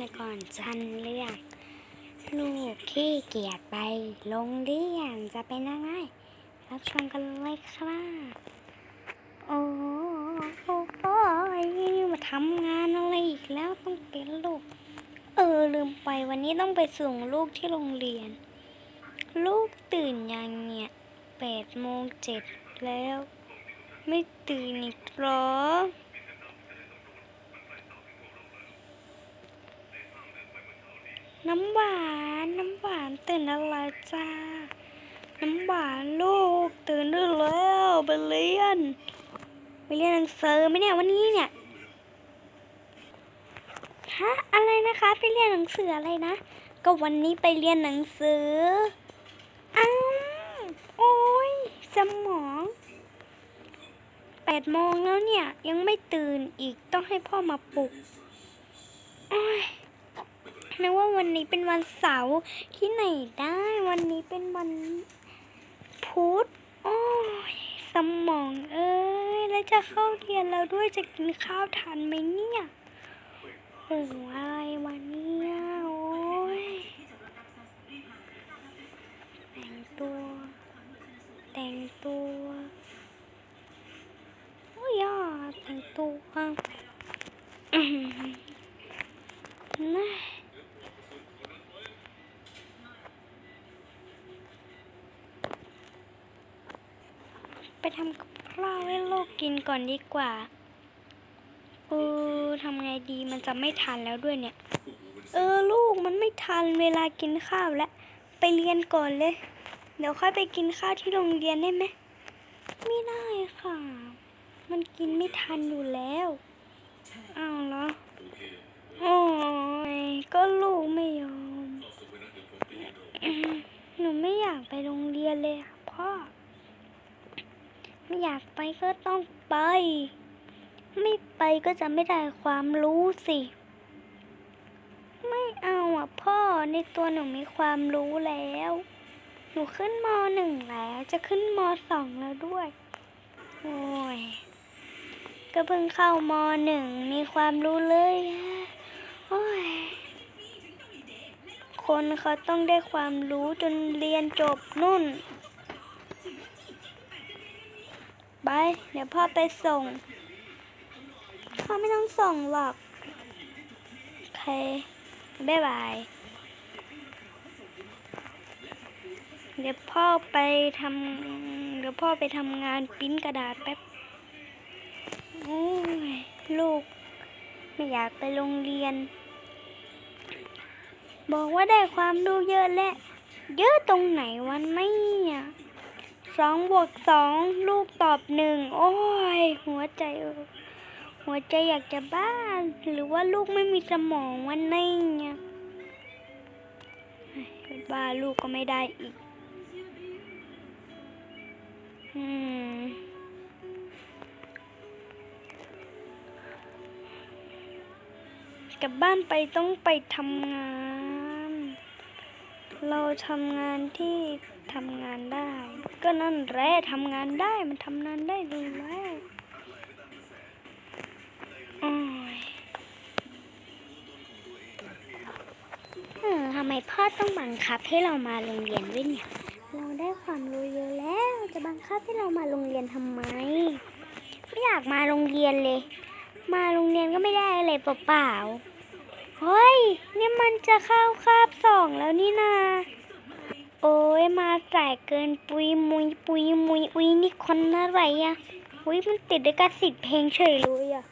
แล้วก่อนฉันเลือกลูกขี้เกียจไปโรงเรียนจะเป็นยังไงรับชมกันเลยค่ะโอ้โหโอ้ยมาทำงานอะไรอีกแล้วต้องเป็นลูก เออลืมไปวันนี้ต้องไปส่งลูกที่โรงเรียน ลูกตื่นยังเนี่ยแปดโมงเจ็ดแล้ว ไม่ตื่นอีกหรอ น้ำหวาน น้ำหวานตื่นอะไรจ้า น้ำหวานลูกตื่นได้แล้วไปเรียนไปเรียนหนังสือไหมเนี่ยวันนี้เนี่ยฮะอะไรนะคะไปเรียนหนังสืออะไรนะ ก็วันนี้ไปเรียนหนังสืออ้าวโอ้ยสมองแปดโมงแล้วเนี่ยยังไม่ตื่นอีกต้องให้พ่อมาปลุกโอ้ย นึกว่าวันนี้เป็นวันเสาร์ที่ไหนได้ วันนี้เป็นวันพุธโอ้ยสมองเอ้ยแล้วจะเข้าเรียนแล้วด้วยจะกินข้าวทันไหมเนี่ยโอ้อะไรวันนี้โอ้ยแต่งตัว แต่งตัวโอ้ยแต่งตัว กินก่อนดีกว่าเออทำไงดีมันจะไม่ทันแล้วด้วยเนี่ย เออลูกมันไม่ทันเวลากินข้าวแล้ว ไปเรียนก่อนเลย เดี๋ยวค่อยไปกินข้าวที่โรงเรียนได้ไหม ไม่ได้ค่ะ มันกินไม่ทันอยู่แล้วอ้าวเหรอโอ้ยก็ลูกไม่ยอมอืมหนูไม่อยากไปโรงเรียนเลยอะพ่อ ไม่ อยากไปก็ต้องไป ไม่ไปก็จะไม่ได้ความรู้สิ ไม่เอาอะพ่อในตัวหนูมีความรู้แล้ว หนูขึ้นมหนึ่งแล้ว จะขึ้นมสองแล้วด้วย โอ้ย ก็เพิ่งเข้ามหนึ่งมีความรู้เลยโอ้ยคนเขาต้องได้ความรู้จนเรียนจบนุ่น ไป เดี๋ยวพ่อไปส่ง พ่อไม่ต้องส่งหรอกโอเคบ๊ายบาย เดี๋ยวพ่อไปทำเดี๋ยวพ่อไปทำงานปิ้นกระดาษแป๊บโอ้ยลูก ไม่อยากไปโรงเรียน บอกว่าได้ความรู้เยอะแล้เยอะตรงไหนวันไม่เนี่ย สองบวกสองลูกตอบหนึ่งโอ้ย หัวใจ หัวใจอยากจะบ้าหรือว่าลูกไม่มีสมองวันนี้เนี่ยบ้าลูกก็ไม่ได้อีก อืมกลับบ้านไปต้องไปทำงาน เราทำงานที่ทำงานได้ ก็นั่นแหละทำงานได้มันทำงานได้ดีแล้วเออทำไมพ่อต้องบังคับให้เรามาโรงเรียนด้วยเนี่ย เราได้ความรู้เยอะแล้ว จะบังคับให้เรามาโรงเรียนทำไม ไม่อยากมาโรงเรียนเลย มาโรงเรียนก็ไม่ได้อะไรเปล่าๆ เฮ้ย นี่มันจะเข้าคาบสองแล้วนี่นา โอ้ยมาสายเกินปุยมุยปุยมุยอุ้ยนี่คนอะไรอะอุ้ยมันติดด้วยกระสิทธิ์เพลงเฉยเลยอะ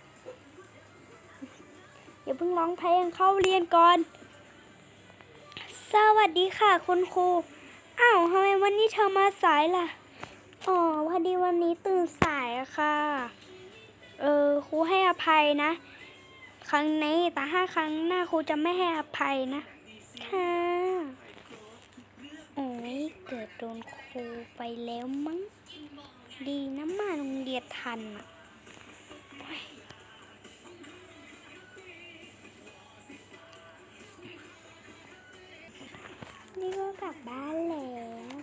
อย่าเพิ่งร้องเพลงเข้าเรียนก่อน สวัสดีค่ะคุณครู อ้าวทำไมวันนี้เธอมาสายล่ะ อ๋อพอดีวันนี้ตื่นสายอะค่ะ เออครูให้อภัยนะ ครั้งนี้แต่ห้าครั้งหน้าครูจะไม่ให้อภัยนะ ค่ะ โอ้ยเกิดโดนครูไปแล้วมั้ง ดีนะมาโรงเรียนทันอะนี่ก็กลับบ้านแล้ว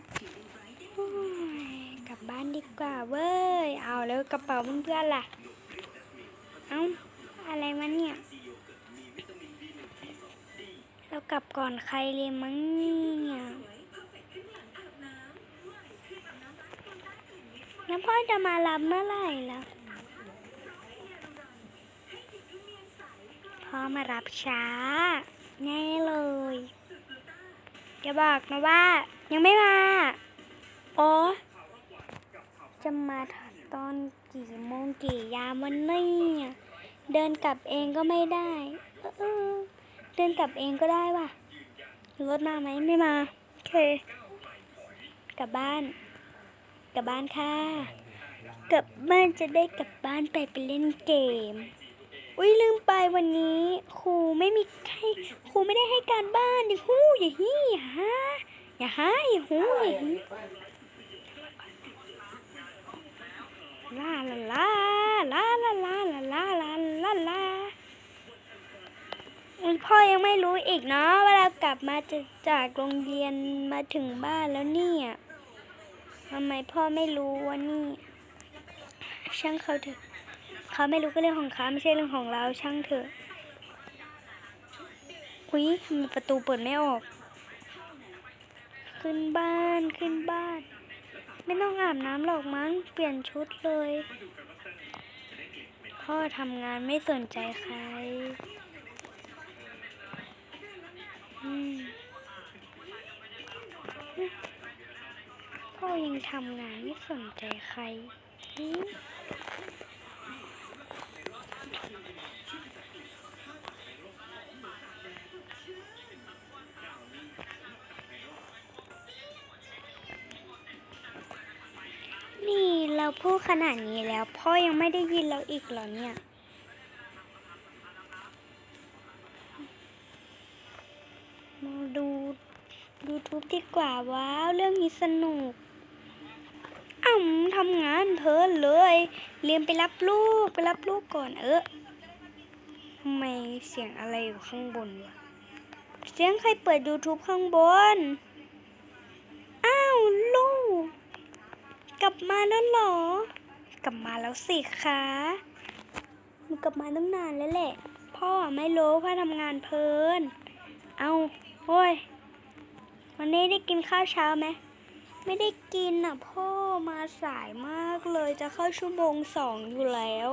กลับบ้านดีกว่าเว้ย เอาแล้วกระเป๋าเพื่อนๆล่ะ กลับก่อนใครเลยมั้งเนี่ยแล้วพ่อจะมารับเมื่อไหร่ล่ะพ่อมารับช้าแน่เลยอย่าบอกนะว่า ยังไม่มาอ๋อจะมาตอนกี่โมงกี่ยามวันนี้เดินกลับเองก็ไม่ได้ เออ เดินกลับเองก็ได้ว่ะ รถมาไหมไม่มา โอเค กลับบ้าน กลับบ้านค่ะ กลับบ้านจะได้กลับบ้านไปไปเล่นเกม อุ้ยลืมไปวันนี้ ครูไม่มีให้ครูไม่ได้ให้การบ้านอย่าฮู้อย่าฮี้อย่าฮาอย่าฮาอย่าฮู้อย่าฮีลาลาลาลาลาลาลาลาลาลาลา พ่อยังไม่รู้อีกเนาะเวลากลับมาจากโรงเรียนมาถึงบ้านแล้วเนี่ยทำไมพ่อไม่รู้วะนี่ช่างเขาเถอะเขาไม่รู้ก็เรื่องของเขาไม่ใช่เรื่องของเราช่างเถอะอุ้ยทำไมประตูเปิดไม่ออก ขึ้นบ้านขึ้นบ้าน ไม่ต้องอาบน้ำหรอกมั้งเปลี่ยนชุดเลย พ่อทำงานไม่สนใจใคร พ่อยังทำงานไม่สนใจใครนี่เราพูดขนาดนี้แล้ว พ่อยังไม่ได้ยินเราอีกเหรอเนี่ย ดูทูบดีกว่าว้าวเรื่องนี้สนุกอ่ำทำงานเพลินเลยเรียนไปรับลูกไปรับลูกก่อนเออทำไมเสียงอะไรอยู่ข้างบนวะเสียงใครเปิด YouTube ข้างบน อ้าวลูก กลับมาแล้วหรอ กลับมาแล้วสิคะมันกลับมาตั้งนานแล้วแหละ พ่อไม่รู้พ่อทำงานเพลิน เอาโอ้ย วันนี้ได้กินข้าวเช้าไหมไม่ได้กินอะพ่อมาสายมากเลยจะเข้าชั่วโมงสองอยู่แล้ว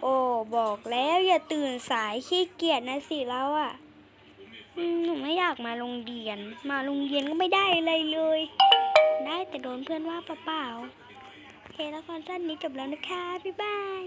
โอ้บอกแล้วอย่าตื่นสายขี้เกียจนะสิเราอะอืมหนูไม่อยากมาโรงเรียน มาโรงเรียนก็ไม่ได้อะไรเลย ได้แต่โดนเพื่อนว่าเปล่าๆโอเคแล้วคอนสั้นนี้จบแล้วนะคะ บ๊ายบาย